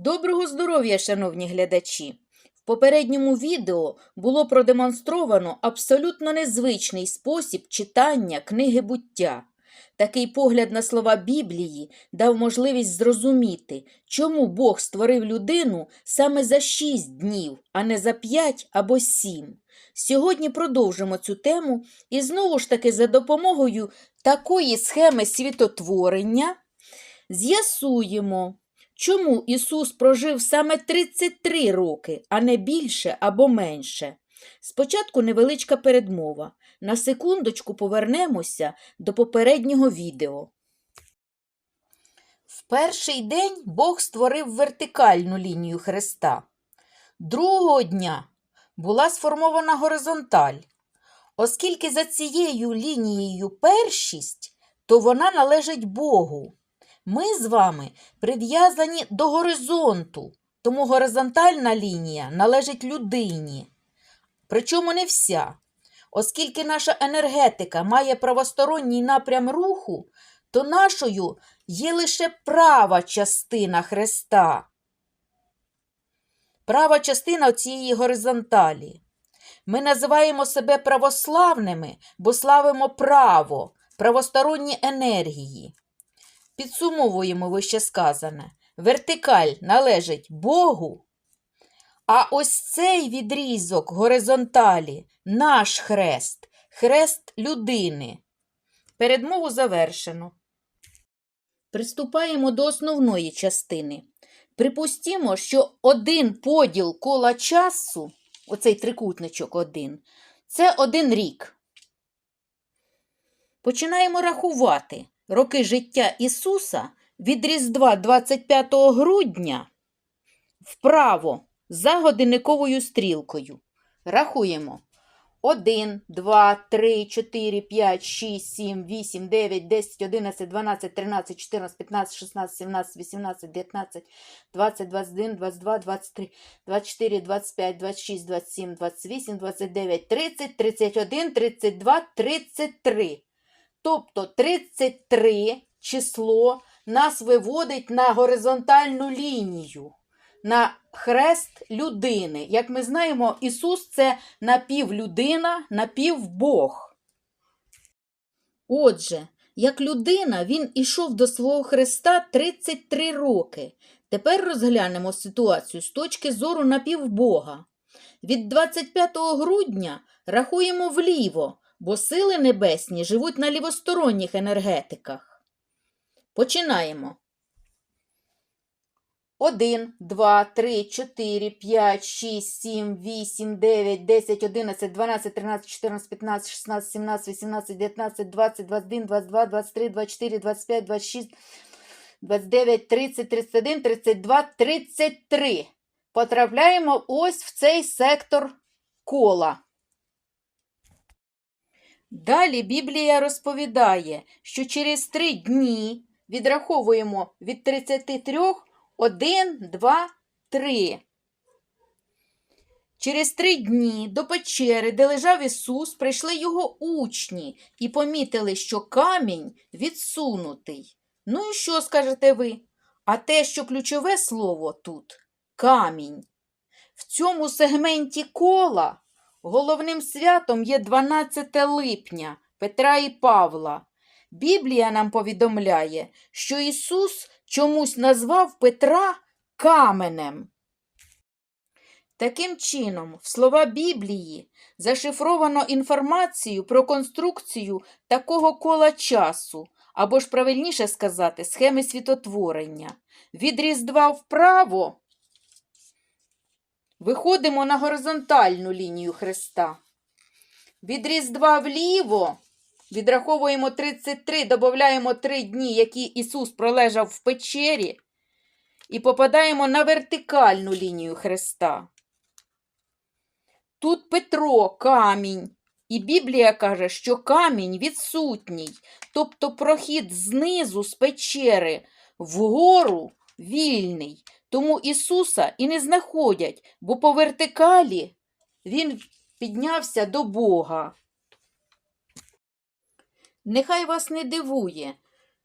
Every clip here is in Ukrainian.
Доброго здоров'я, шановні глядачі! В попередньому відео було продемонстровано абсолютно незвичний спосіб читання книги буття. Такий погляд на слова Біблії дав можливість зрозуміти, чому Бог створив людину саме за шість днів, а не за п'ять або сім. Сьогодні продовжимо цю тему і знову ж таки за допомогою такої схеми світотворення з'ясуємо, Чому Ісус прожив саме 33 роки, а не більше або менше? Спочатку невеличка передмова. На секундочку повернемося до попереднього відео. В перший день Бог створив вертикальну лінію хреста. Другого дня була сформована горизонталь. Оскільки за цією лінією першість, то вона належить Богу. Ми з вами прив'язані до горизонту, тому горизонтальна лінія належить людині. Причому не вся. Оскільки наша енергетика має правосторонній напрям руху, то нашою є лише права частина хреста. Права частина цієї горизонталі. Ми називаємо себе православними, бо славимо право, правосторонні енергії. Підсумовуємо вище сказане. Вертикаль належить Богу, а ось цей відрізок горизонталі наш хрест, хрест людини. Передмову завершено. Приступаємо до основної частини. Припустімо, що один поділ кола часу, оцей трикутничок один, це один рік. Починаємо рахувати роки життя Ісуса від Різдва 25 грудня вправо за годинниковою стрілкою. Рахуємо. 1, 2, 3, 4, 5, 6, 7, 8, 9, 10, 11, 12, 13, 14, 15, 16, 17, 18, 19, 20, 21, 22, 23, 24, 25, 26, 27, 28, 29, 30, 31, 32, 33. Тобто 33 число нас виводить на горизонтальну лінію, на хрест людини. Як ми знаємо, Ісус це напівлюдина, напівбог. Отже, як людина, він ішов до свого хреста 33 роки. Тепер розглянемо ситуацію з точки зору напівбога. Від 25 грудня рахуємо вліво бо сили небесні живуть на лівосторонніх енергетиках. Починаємо. 1, 2, 3, 4, 5, 6, 7, 8, 9, 10, 11, 12, 13, 14, 15, 16, 17, 18, 19, 20, 21, 22, 23, 24, 25, 26, 29, 30, 31, 32, 33. Потрапляємо ось в цей сектор кола. Далі Біблія розповідає, що через три дні відраховуємо від 33 1, 2, 3. Через три дні до печери, де лежав Ісус, прийшли його учні і помітили, що камінь відсунутий. Ну і що скажете ви? А те, що ключове слово тут камінь. В цьому сегменті кола Головним святом є 12 липня Петра і Павла. Біблія нам повідомляє, що Ісус чомусь назвав Петра каменем. Таким чином, в слова Біблії зашифровано інформацію про конструкцію такого кола часу, або ж правильніше сказати, схеми світотворення. Від Різдва вправо Виходимо на горизонтальну лінію хреста. Від Різдва вліво відраховуємо 33, додаємо 3 дні, які Ісус пролежав в печері, і попадаємо на вертикальну лінію хреста. Тут Петро камінь. І Біблія каже, що камінь відсутній, тобто прохід знизу з печери вгору вільний. Тому Ісуса і не знаходять, бо по вертикалі Він піднявся до Бога. Нехай вас не дивує,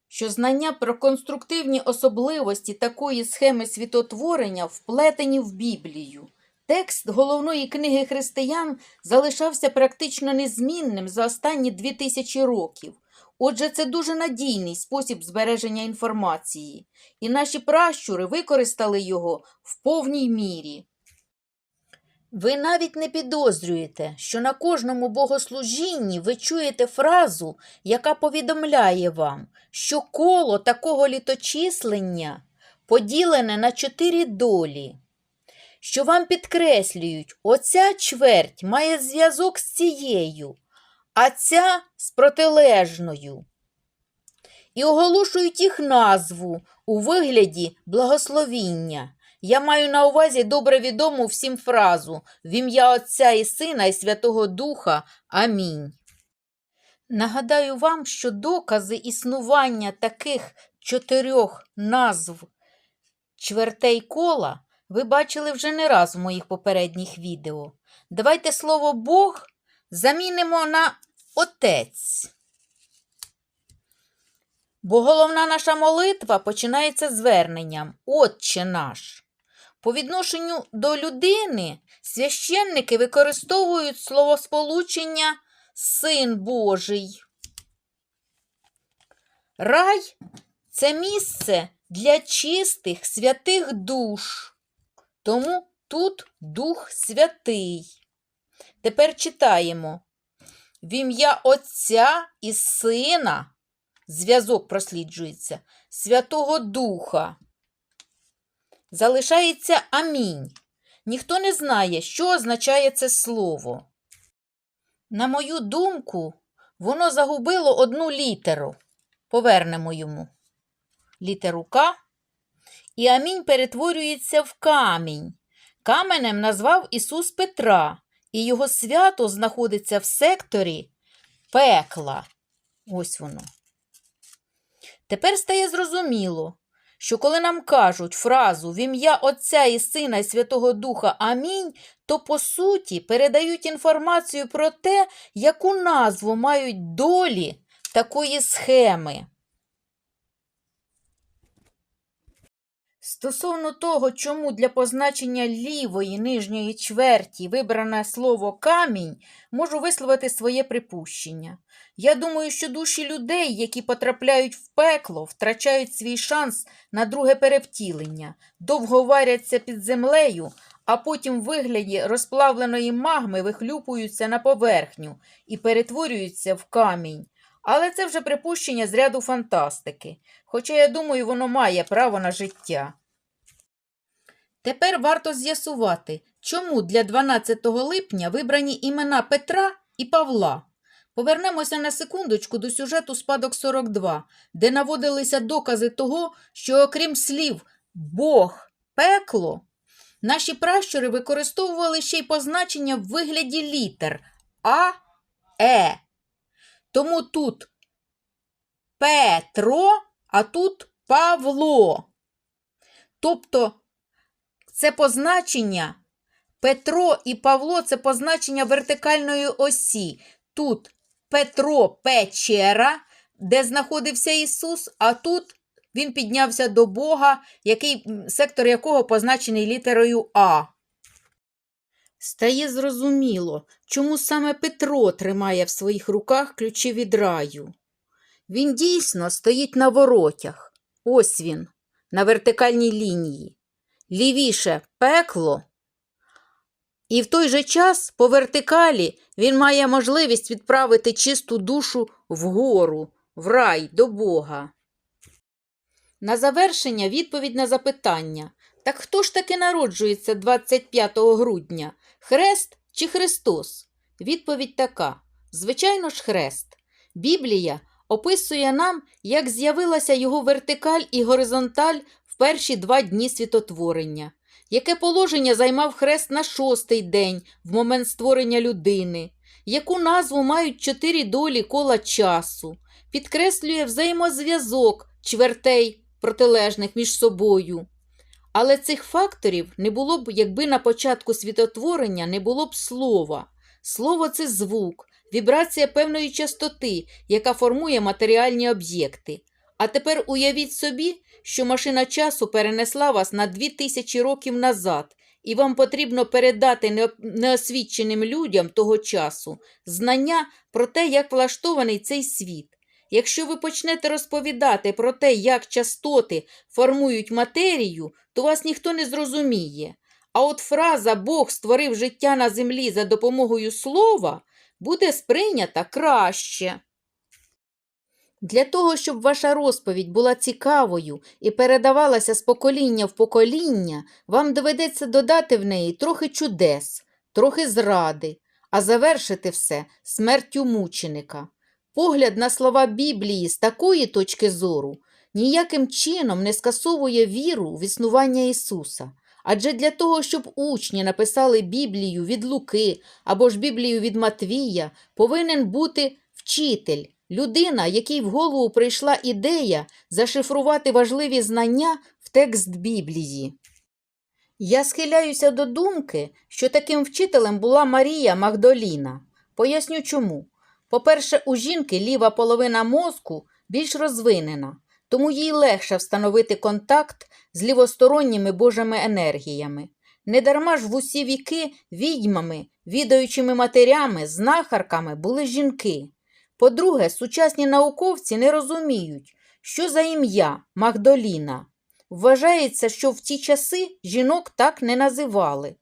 що знання про конструктивні особливості такої схеми світотворення вплетені в Біблію. Текст головної книги християн залишався практично незмінним за останні дві тисячі років. Отже, це дуже надійний спосіб збереження інформації, і наші пращури використали його в повній мірі. Ви навіть не підозрюєте, що на кожному богослужінні ви чуєте фразу, яка повідомляє вам, що коло такого літочислення поділене на чотири долі, що вам підкреслюють, оця чверть має зв'язок з цією, а ця з протилежною. І оголошують їх назву у вигляді благословіння. Я маю на увазі добре відому всім фразу в ім'я Отця і Сина і Святого Духа. Амінь. Нагадаю вам, що докази існування таких чотирьох назв чвертей кола ви бачили вже не раз в моїх попередніх відео. Давайте слово Бог замінимо на Отець. Бо головна наша молитва починається зверненням Отче наш. По відношенню до людини священники використовують словосполучення Син Божий. Рай це місце для чистих святих душ. Тому тут Дух Святий. Тепер читаємо. В ім'я Отця і Сина зв'язок просліджується Святого Духа. Залишається амінь. Ніхто не знає, що означає це слово. На мою думку, воно загубило одну літеру. Повернемо йому літеру К. І амінь перетворюється в камінь. Каменем назвав Ісус Петра, і його свято знаходиться в секторі пекла. Ось воно. Тепер стає зрозуміло, що коли нам кажуть фразу в ім'я Отця і Сина і Святого Духа Амінь, то по суті передають інформацію про те, яку назву мають долі такої схеми. Стосовно того, чому для позначення лівої нижньої чверті вибране слово камінь, можу висловити своє припущення. Я думаю, що душі людей, які потрапляють в пекло, втрачають свій шанс на друге перевтілення, довго варяться під землею, а потім в вигляді розплавленої магми вихлюпуються на поверхню і перетворюються в камінь. Але це вже припущення з ряду фантастики, хоча, я думаю, воно має право на життя. Тепер варто з'ясувати, чому для 12 липня вибрані імена Петра і Павла. Повернемося на секундочку до сюжету Спадок 42, де наводилися докази того, що окрім слів Бог, пекло, наші пращури використовували ще й позначення в вигляді літер А, Е. Тому тут Петро, а тут Павло. Тобто це позначення Петро і Павло це позначення вертикальної осі. Тут Петро печера, де знаходився Ісус, а тут він піднявся до Бога, який, сектор якого позначений літерою А. Стає зрозуміло, чому саме Петро тримає в своїх руках ключі від раю. Він дійсно стоїть на воротях. Ось він, на вертикальній лінії. Лівіше пекло. І в той же час по вертикалі він має можливість відправити чисту душу вгору, в рай до Бога. На завершення відповідь на запитання. Так хто ж таки народжується 25 грудня? Хрест чи Христос? Відповідь така: звичайно ж, хрест. Біблія описує нам, як з'явилася його вертикаль і горизонталь перші два дні світотворення. Яке положення займав хрест на шостий день в момент створення людини? Яку назву мають чотири долі кола часу? Підкреслює взаємозв'язок чвертей протилежних між собою. Але цих факторів не було б, якби на початку світотворення не було б слова. Слово це звук, вібрація певної частоти, яка формує матеріальні об'єкти. А тепер уявіть собі, що машина часу перенесла вас на 2000 років назад, і вам потрібно передати неосвіченим людям того часу знання про те, як влаштований цей світ. Якщо ви почнете розповідати про те, як частоти формують матерію, то вас ніхто не зрозуміє. А от фраза Бог створив життя на землі за допомогою слова буде сприйнята краще. Для того, щоб ваша розповідь була цікавою і передавалася з покоління в покоління, вам доведеться додати в неї трохи чудес, трохи зради, а завершити все смертю мученика. Погляд на слова Біблії з такої точки зору ніяким чином не скасовує віру в існування Ісуса. Адже для того, щоб учні написали Біблію від Луки або ж Біблію від Матвія, повинен бути вчитель, людина, якій в голову прийшла ідея зашифрувати важливі знання в текст Біблії. Я схиляюся до думки, що таким вчителем була Марія Магдоліна. Поясню чому. По-перше, у жінки ліва половина мозку більш розвинена, тому їй легше встановити контакт з лівосторонніми божими енергіями. Недарма ж в усі віки відьмами, відаючими матерями, знахарками були жінки. По-друге, сучасні науковці не розуміють, що за ім'я Магдоліна. Вважається, що в ті часи жінок так не називали.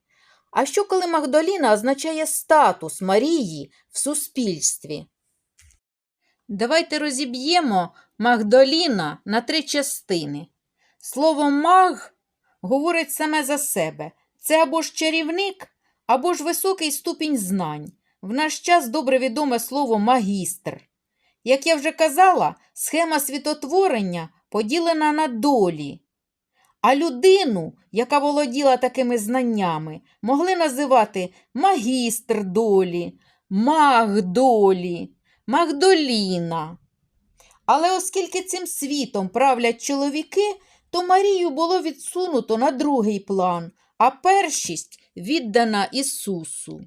А що коли Магдаліна означає статус Марії в суспільстві? Давайте розіб'ємо Магдаліна на три частини. Слово маг говорить саме за себе. Це або ж чарівник, або ж високий ступінь знань. В наш час добре відоме слово магістр. Як я вже казала, схема світотворення поділена на долі. А людину, яка володіла такими знаннями, могли називати магістр долі, маг долі, Магдоліна. Але оскільки цим світом правлять чоловіки, то Марію було відсунуто на другий план, а першість віддана Ісусу.